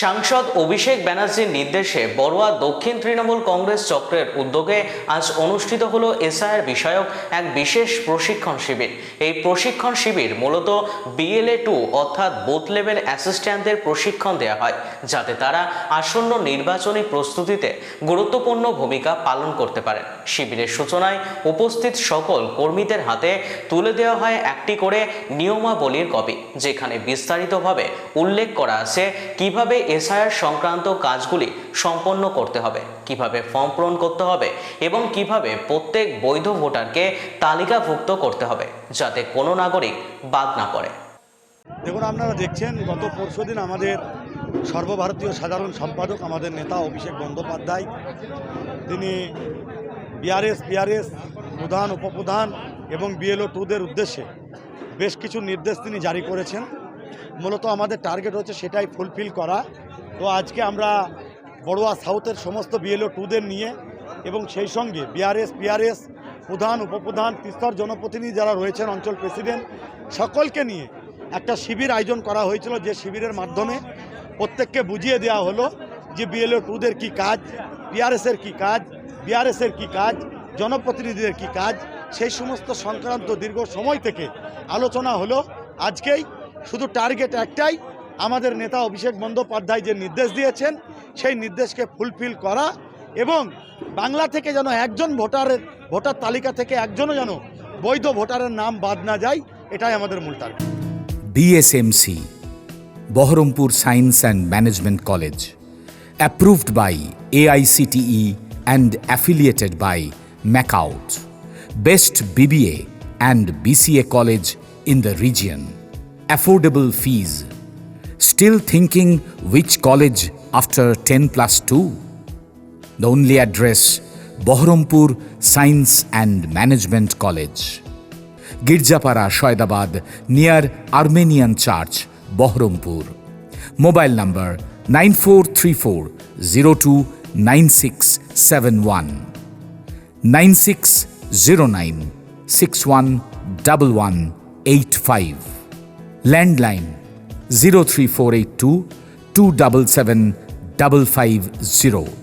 সাংসদ অভিষেক ব্যানার্জির নির্দেশে বড়ুয়া দক্ষিণ তৃণমূল কংগ্রেস চক্রের উদ্যোগে আজ অনুষ্ঠিত হল এসআইআর বিষয়ক এক বিশেষ প্রশিক্ষণ শিবির এই প্রশিক্ষণ শিবির মূলত বিএলএ টু অর্থাৎ বুথ লেভেল অ্যাসিস্ট্যান্টদের প্রশিক্ষণ দেওয়া হয় যাতে তারা আসন্ন নির্বাচনী প্রস্তুতিতে গুরুত্বপূর্ণ ভূমিকা পালন করতে পারেন শিবিরের সূচনায় উপস্থিত সকল কর্মীদের হাতে তুলে দেওয়া হয় একটি করে নিয়মাবলীর কপি যেখানে বিস্তারিতভাবে উল্লেখ করা আছে কিভাবে কিভাবে এসআইআর সংক্রান্ত কাজগুলি সম্পন্ন করতে হবে কিভাবে ফর্ম পূরণ করতে হবে এবং কিভাবে প্রত্যেক বৈধ ভোটারকে তালিকাভুক্ত করতে হবে যাতে কোনো নাগরিক বাদ না পড়ে দেখুন আপনারা দেখছেন গত পরশু দিন আমাদের সর্বভারতীয় সাধারণ সম্পাদক আমাদের নেতা অভিষেক বন্দ্যোপাধ্যায় তিনি বিআরএস পিআরএস প্রধান উপপ্রধান এবং বিএলও টুদের উদ্দেশ্যে বেশ কিছু নির্দেশ তিনি জারি করেছেন মূলত আমাদের টার্গেট হচ্ছে সেটাই ফুলফিল করা তো আজকে আমরা বড়োয়া সাউথের সমস্ত বিএলও টুদের নিয়ে এবং সেই সঙ্গে বিআরএস পিআরএস প্রধান উপপ্রধান তিস্তর জনপ্রতিনিধি যারা রয়েছেন অঞ্চল প্রেসিডেন্ট সকলকে নিয়ে একটা শিবির আয়োজন করা হয়েছিল যে শিবিরের মাধ্যমে প্রত্যেককে বুঝিয়ে দেওয়া হলো যে বিএলও টুদের কি কাজ পিআরএসের কি কাজ বিআরএসের কি কাজ জনপ্রতিনিধিদের কি কাজ সেই সমস্ত সংক্রান্ত দীর্ঘ সময় থেকে আলোচনা হলো আজকেই শুধু টার্গেট একটাই আমাদের নেতা অভিষেক বন্দ্যোপাধ্যায় যে নির্দেশ দিয়েছেন সেই নির্দেশকে ফুলফিল করা এবং বাংলা থেকে যেন একজন ভোটারের ভোটার তালিকা থেকে একজনও যেন বৈধ ভোটারের নাম বাদ না যায় এটাই আমাদের মূল target BSMC Berhampore science and management college approved by AICTE and affiliated by MAKAUT best BBA and BCA college in the region affordable fees. Still thinking which college after 10 plus 2? The only address Bahrampur Science and Management College. Girjapara, Shoidabad, near Armenian Church, Bahrampur. Mobile number 9434 029671 9609 landline 03482 277 550.